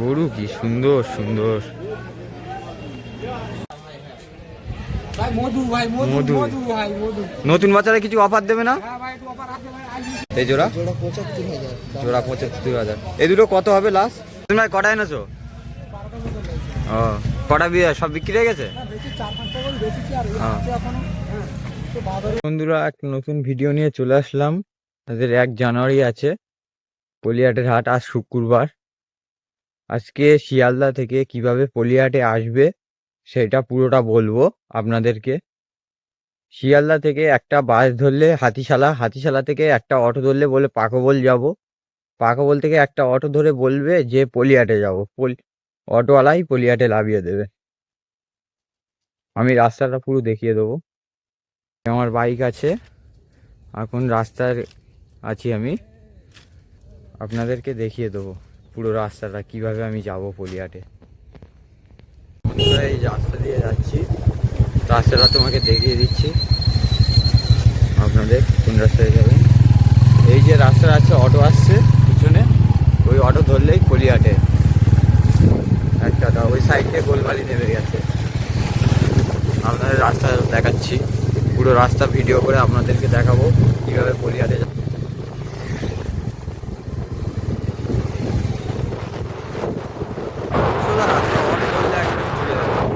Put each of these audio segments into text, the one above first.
গরু কি সুন্দর সুন্দর। মধু ভাই মধু মধু। মধু ভাই মধু। নতুন বাচ্চারা কিছু অফার দেবে না? হ্যাঁ ভাই একটু অফার আছে ভাই এই জোড়া? জোড়া পঁচাত্তর হাজার। এই দুটো কত হবে লাস্ট তুমি ভাই কটা এনেছো? ও কটা বিয়ে সব বিক্রি হয়ে গেছে? হ্যাঁ বেশি চার পাঁচটা করে বেশি আর হ্যাঁ। আছে এখনও। হ্যাঁ তো বাজারে বন্ধুরা এক নতুন ভিডিও নিয়ে চলে আসলাম। তাদের এক জানুয়ারি আছে। পলিহাটের হাট আজ শুক্রবার। আজকে শিয়ালদা থেকে কীভাবে পলিহাটে আসবে, সেটা পুরোটা বলব আপনাদেরকে। শিয়ালদা থেকে একটা বাস ধরলে হাতিশালা হাতিশালা থেকে একটা অটো ধরলে বলে পাকবল যাব। পাকবল থেকে একটা অটো ধরে বলবে যে পলিহাটে যাব। পলি, অটোওয়ালাই পলিহাটে লাভিয়ে দেবে। আমি রাস্তাটা পুরো দেখিয়ে দেবো। আমার বাইক আছে, এখন রাস্তার আছি আমি। আপনাদেরকে দেখিয়ে দেবো। পুরো রাস্তাটা কীভাবে আমি যাব বন্ধুরা, এই রাস্তা দিয়ে যাচ্ছি। রাস্তাটা তোমাকে দেখিয়ে দিচ্ছি। আপনাদের কোন রাস্তায় যাবেন? এই যে রাস্তা আছে অটো আসছে পিছনে। ওই অটো ধরলেই পলিহাটে। একটা ওই সাইডে গোলবালি নেমে গেছে। আপনাদের রাস্তা দেখাচ্ছি। পুরো রাস্তা ভিডিও করে আপনাদেরকে দেখাবো কীভাবে পলিহাটে যা- সোজা রাস্তা, অটো ধরলে একদম চলে যাবে।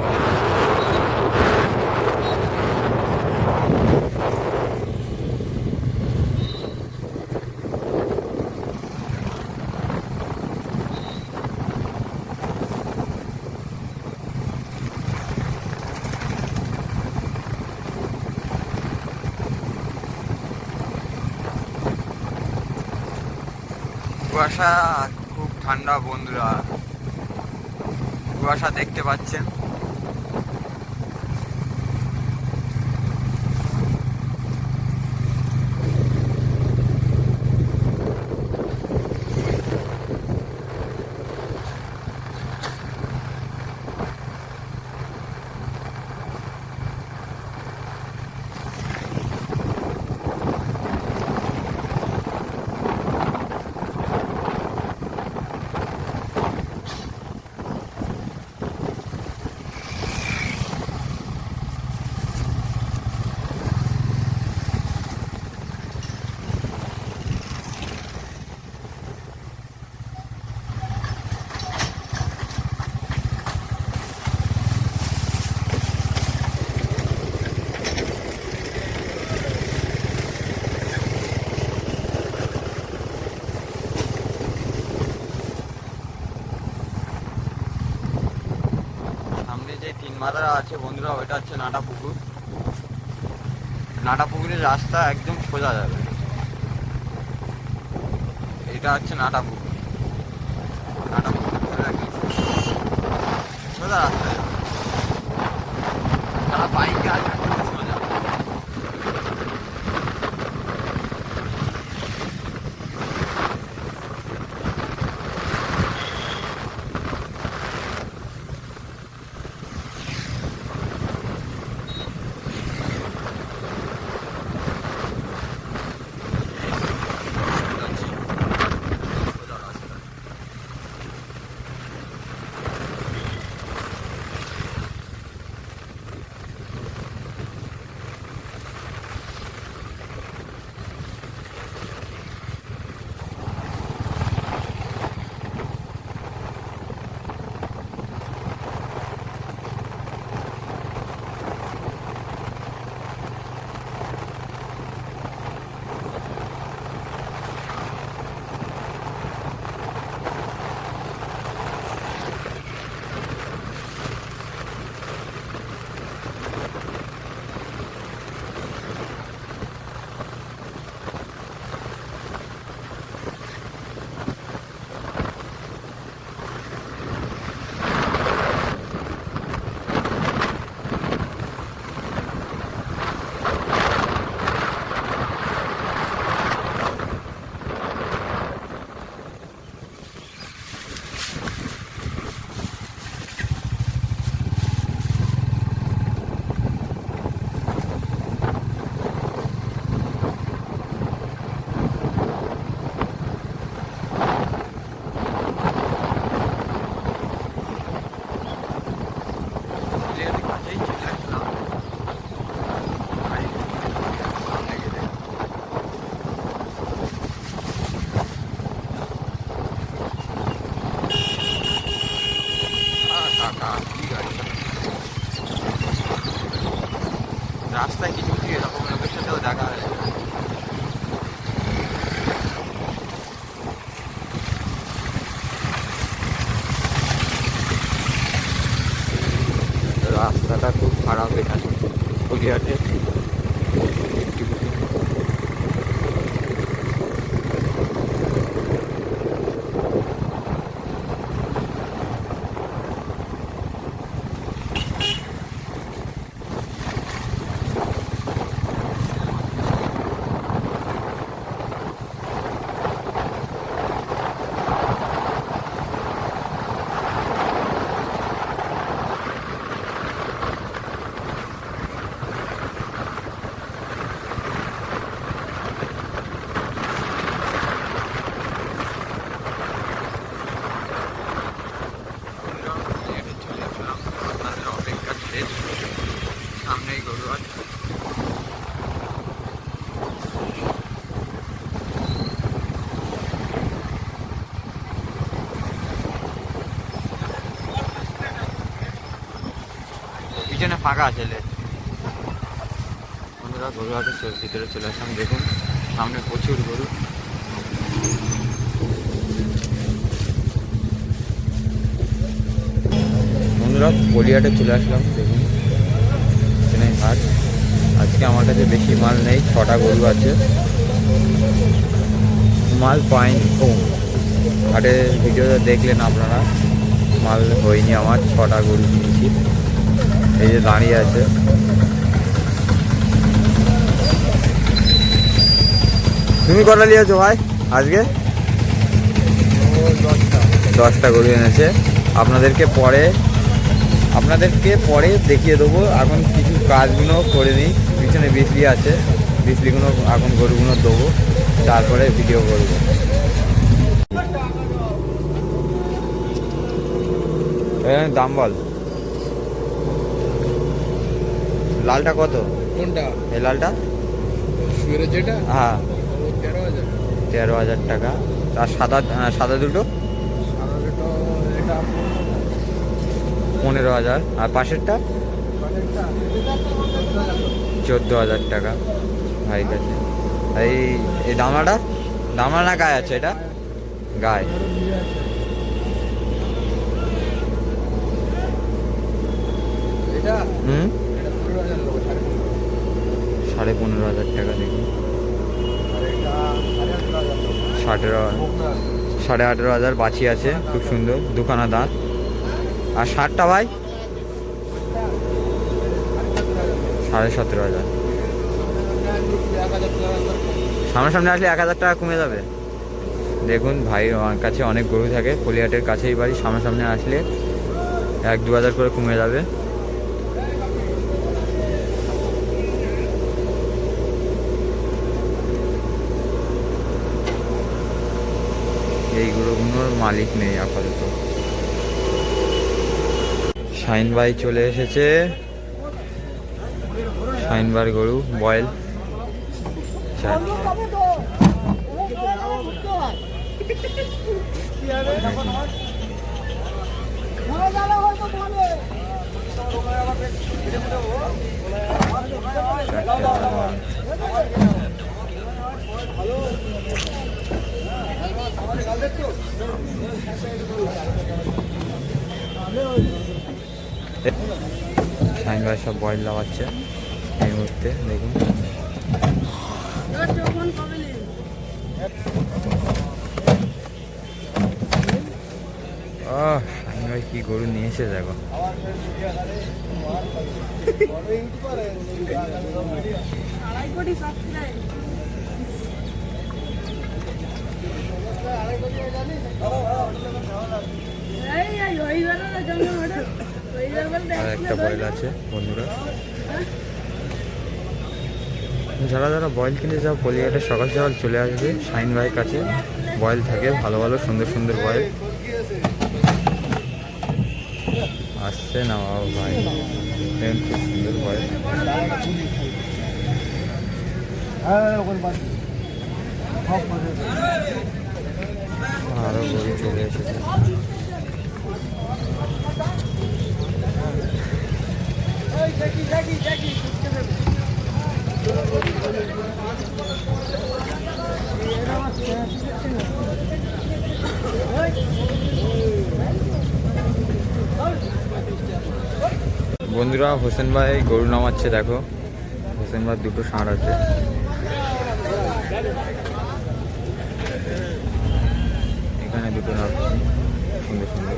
কুয়াশা খুব ঠান্ডা বন্ধুরা। কুয়াশা দেখতে পাচ্ছেন সামনে মাথা আছে, বন্ধুরা, ওইটা হচ্ছে নাটা পুকুর নাটা পুকুরের রাস্তা একদম সোজা যাবে। এটা হচ্ছে নাটা পুকুর নাটা পুকুর সোজা রাস্তা। গড়িয়াতে চলে আসলাম আপনাদের অপেক্ষা শেষ সামনেই গরুয়ার পিছনে ফাঁকা আছে লে বন্ধুরা, গরু হাটের ভিতরে চলে আসলাম, দেখুন, সামনে প্রচুর গরু। বন্ধুরা গড়িয়াটে চলে আসলাম, দেখুন, এখানে হাট। আজকে আমার কাছে বেশি মাল নেই, ছটা গরু আছে। মাল পাইনি। ও হাটে ভিডিওটা দেখলেন আপনারা। মাল হয়নি আমার, ছটা গরু কিনেছি। এই যে দাঁড়িয়ে আছে। তুমি কটা নিয়েছো ভাই আজকে? দশটা গরু এনেছে। আপনাদেরকে পরে আপনাদেরকে পরে দেখিয়ে দেবো। এখন কিছু কাজগুলো করে নিই। পিছনে বিজলি আছে। বিজলিগুলো এখন গরুগুলো দেবো। তারপরে ভিডিও করব। দাম বল। লালটা কত? কোনটা? এই লালটা? যেটা? হ্যাঁ। তেরো হাজার। তেরো হাজার টাকা। আর সাদা আহ, সাদা দুটো? সাদা দুটো এটা পনেরো হাজার। আর পাশেরটা? চোদ্দ হাজার টাকা। ভাই কাছে এই এই দামলাটা দামলা না গায়ে আছে এটা? গায়ে। হুম এটা পনেরো হাজার লোক সাড়ে পনেরো হাজার টাকা দেখুন। আঠেরো সাড়ে আঠেরো হাজার বাছি আছে, খুব সুন্দর, দুখানা দাঁত। আর ষাটটা ভাই? সাড়ে সতেরো হাজার। সামনাসামনি আসলে এক হাজার টাকা কমে যাবে। দেখুন, ভাই কাছে অনেক গরু থাকে কলিহাটের কাছেই বাড়ি, সামনাসামনি আসলে এক দু হাজার করে কমে যাবে এই গরুগুলোর মালিক নেই আপাতত। শাইন ভাই চলে এসেছে। শাইন বার গরু বয়েল। শাইন ভাই সব বয়েল লাগাচ্ছে এই মুহূর্তে, দেখুন। শাইন ভাই কি গরু নিয়ে এসে দেখো। আড়াই কোটি সাবস্ক্রাইব এই এই ওই বেলা না জন্য ওটা ওই বেলা আর একটা বয়েল আছে, বন্ধুরা। যারা যারা বয়েল কিনে যাও কলিয়াটা সকাল সকাল চলে আসবে। শাইন ভাইয়ের কাছে বয়েল থাকে, ভালো ভালো, সুন্দর সুন্দর বয়েল আসছে না বাবা ভাই। খুব সুন্দর বয়েল হ্যাঁ আরও গরু চলে এসেছে। বন্ধুরা, হোসেন ভাই গরু নামাচ্ছে, দেখো। হোসেন ভাই দুটো ষাঁড় আছে। এখানে দুটো নাচ সুন্দর সুন্দর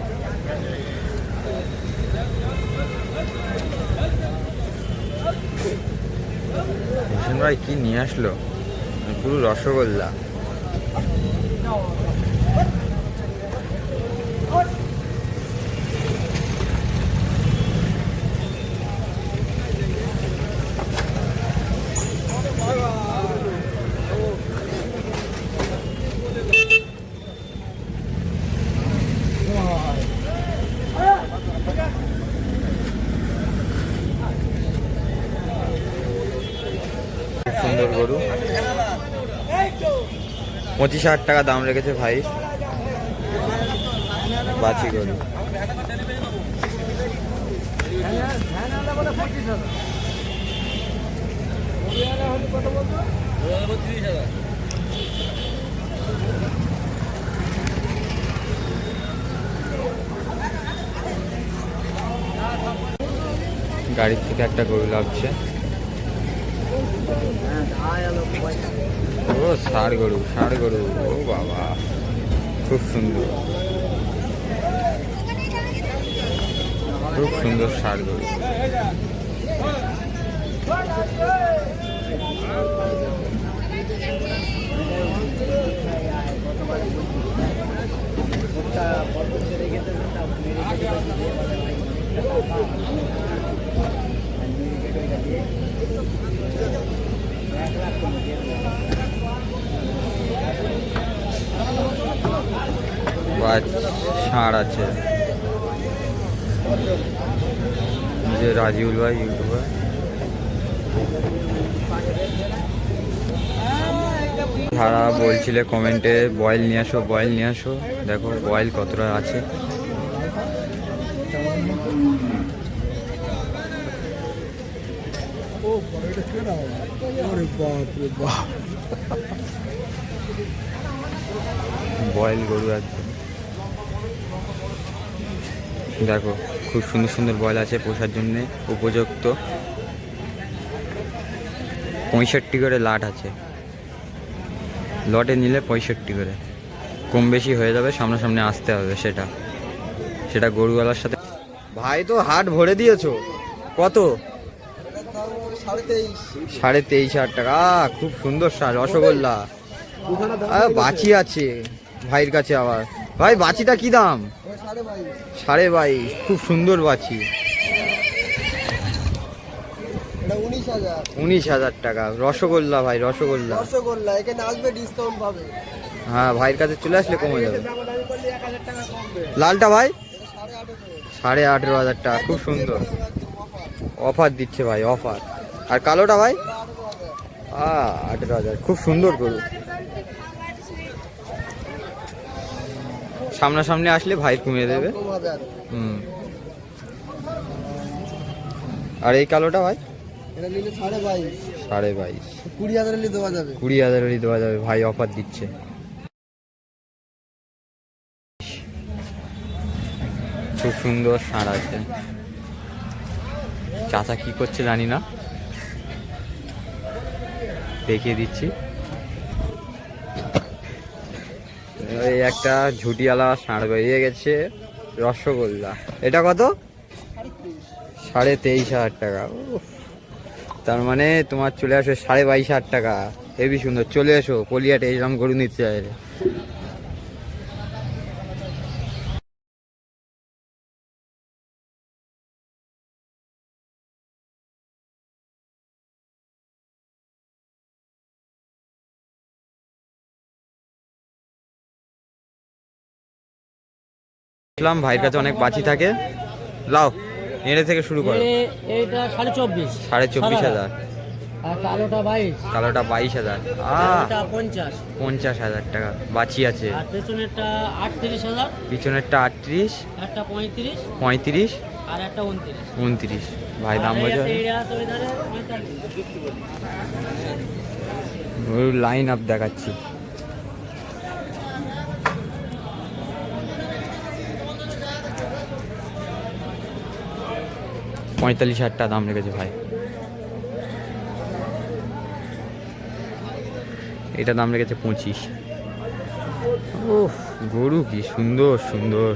ভাই কি নিয়ে আসলো? পুরো রসগোল্লা। সুন্দর গরু। পঁচিশ হাজার টাকা দাম রেখেছে ভাই। বাছি গরু। গাড়ির থেকে একটা গরু লাগছে ও ষাড় গরু ষাড় গরু ও বাবা। খুব সুন্দর। খুব সুন্দর ষাড় গরু বা ষাঁড় আছে। যে রাজিউল ভাই, ইউটিউবার। তারা বলছিলে কমেন্টে, বয়েল নিয়ে আসো, বয়েল নিয়ে আসো। দেখো, বয়েল কতটা আছে। বয়েল গরু আছে। দেখো, খুব সুন্দর সুন্দর বয়েল আছে পোষার জন্য, উপযুক্ত। পঁয়ষট্টি করে লাট আছে। লটে নিলে পঁয়ষট্টি করে। কম বেশি হয়ে যাবে, সামনাসামনি আসতে হবে সেটা। সেটা গরুওয়ালার সাথে ভাই তো হাট ভরে দিয়েছ। কত? সাড়ে তেইশ হাজার টাকা। খুব সুন্দর সার, রসগোল্লা। বাছি আছে, ভাইয়ের কাছে আবার। ভাই বাছিটা কি দাম? সাড়ে বাইশ খুব সুন্দর বাছি। উনিশ হাজার। টাকা। রসগোল্লা ভাই রসগোল্লা। রসগোল্লা এখানে আসবে ডিসকাউন্ট পাবে। হ্যাঁ ভাইয়ের কাছে চলে আসলে কমে যাবে। লালটা ভাই? সাড়ে আঠেরো। হাজার টাকা খুব সুন্দর। অফার দিচ্ছে ভাই অফার। আর কালোটা ভাই? আঠেরো হাজার খুব সুন্দর গরু। সামনাসামনি আসলে ভাই কমিয়ে দেবে। হুম। আর এই কালোটা ভাই? সাড়ে বাইশ। কুড়ি হাজার দেওয়া যাবে। কুড়ি হাজারেরই দেওয়া যাবে ভাই অফার দিচ্ছে। খুব সুন্দর ষাঁড় আছে। চাচা কি করছে জানি না। দেখিয়ে দিচ্ছি। এই একটা ঝুটিওয়ালা ষাঁড় বেরিয়ে গেছে, রসগোল্লা। এটা কত? সাড়ে তেইশ হাজার টাকা। তার মানে তোমার চলে আসো সাড়ে বাইশ হাজার টাকা। হেবি সুন্দর। চলে এসো, পলিয়াটে এইরকম গরু নিতে চাইলে। ইসলাম ভাইয়ের কাছে অনেক বাছি থাকে। লাও নেড়ে থেকে শুরু করো। এইটা সাড়ে চব্বিশ। সাড়ে চব্বিশ হাজার। আর কালোটা বাইশ। কালোটা বাইশ হাজার। পঞ্চাশ। পঞ্চাশ হাজার টাকা বাছি আছে। পেছনেরটা আটত্রিশ হাজার। পিছনেরটা আটত্রিশ একটা পঁয়ত্রিশ। পঁয়ত্রিশ আর একটা উনত্রিশ। উনত্রিশ। ভাই দাম বলছে লাইন আপ দেখাচ্ছি। পঁয়তাল্লিশ হাজার টাকা দাম রেখেছে ভাই। এটা দাম রেখেছে পঁচিশ। ও গরু কি সুন্দর সুন্দর।